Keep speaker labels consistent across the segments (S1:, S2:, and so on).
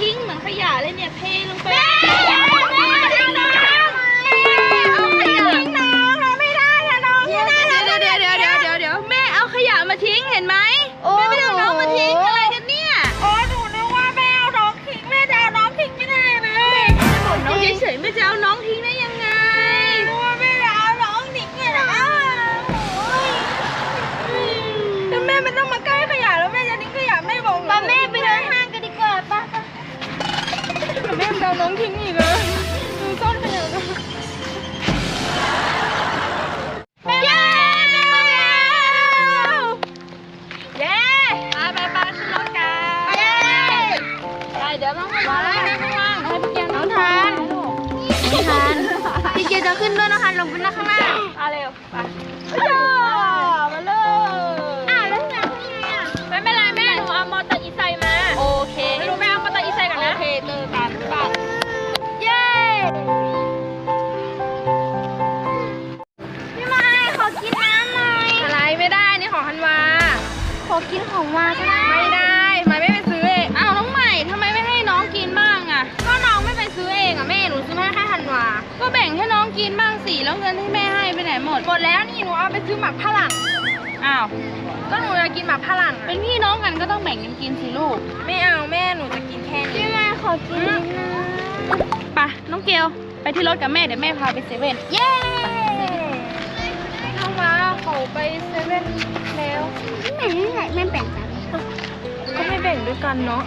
S1: ทิ้งเหมือนขยะเลยเนี่ยเทลงไป
S2: องทิ้งอี
S1: กเล
S2: ย
S3: ดู
S2: ซ่อนขยะกัน
S1: แม่แม่มาแล้วเย้ไปไปไปขึ้นรถกัน
S3: เย้
S1: ไปเดี๋ยวน้องมาแล้วนะข้างล่างให้พี่แกน้องทาน
S3: ไม่ทันพี่เจจะขึ้นด้วยนะคะลงไปนั่งข้างหน้า
S1: มาเร็วไป กิน
S3: ขอ
S1: ง
S3: มาก็ได้
S1: ไม่ได้ไม่ไม่ไปซื้อเองอ้าวน้องใหม่ทำไมไม่ให้น้องกินบ้างอะ
S3: ก็น้องไม่ไปซื้อเองอะแม่หนูซื้อมาให้แค่ธันวา
S1: ก็แบ่งให้น้องกินบ้างสิแล้วเงินที่แม่ให้ไปไหนหมด
S2: หมดแล้วนี่หนูเอาไปซื้อหมักฝรั่ง
S1: อ้าว
S2: ก็หนูจะกินหมักฝรั่ง
S1: เป็นพี่น้องกันก็ต้องแบ่งกันกินสิลูก
S2: ไม่เอาแม่หนูจะกินแค่นี้
S3: พี่ไม้ขอกินน้
S1: ไปน้องเกลไปที่รถกับแม่เดี๋ยวแม่พาไปเซเว่นำ
S3: เย้
S2: เข้ามาเขาไปเซเว่น แล้ว
S3: แม่นี่แหละแม่แบ่งกัน
S2: ก็ไม่แบ่งด้วยกันเนาะ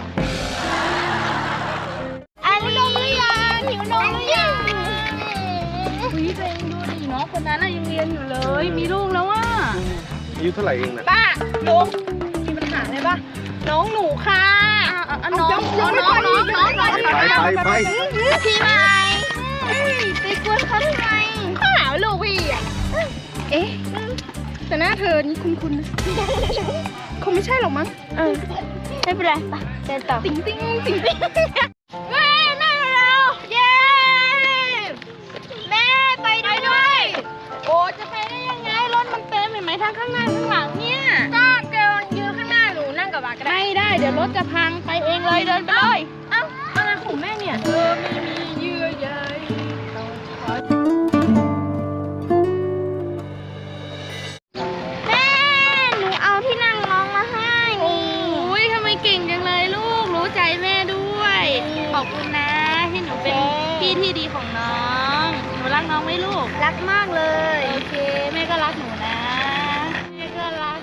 S3: อันนี้นมหรือยังหิวนมหรือยัง
S1: อุ้ยตัวเองดูดิน้องคนนั้นน่ะยังเรียนอยู่เลย มีลูกแล้วอะ
S4: อายุเท่าไหร่เองนะ
S2: ป้าลุงมีปัญหาอะไรปะน้องหนูค่ะ
S1: อะอะน้องน้องน้องน้องน้องน้อง
S4: ไปไปไป
S3: พี่ไม้ไปกวนาเธ
S2: อนี่คุ้นๆนะคงไม่ใช่หรอกมั้ง
S3: เออไม่เป็นไรไปเดินต่อ
S2: ติ๊งติ๊งติ๊งติ๊งเว้ยแม่มาแล้ว
S3: เย้แม่ไปด้วย
S1: โอ้จะไปได้ยังไงรถมันเต็มเห็นไหมทั้งข้างหน้าข้างหลังเนี่ย
S2: ก็เกลยืนข้างหน้าหนูนั่งกับมาก็ได้
S1: ไม่ได้ เดี๋ยวรถจะพังไปเองเลยเดินไปเลย
S2: เอ้าอะไรของแม่เนี่ยเธอไม่มีเยื่อใย
S1: ขอบคุณนะที่หนูเป็นพี่ที่ดีของน้อง หนูรักน้องไหมลูก
S3: รักมากเลย
S1: โอเค แม่ก็รักหนูนะ แม่ก็รัก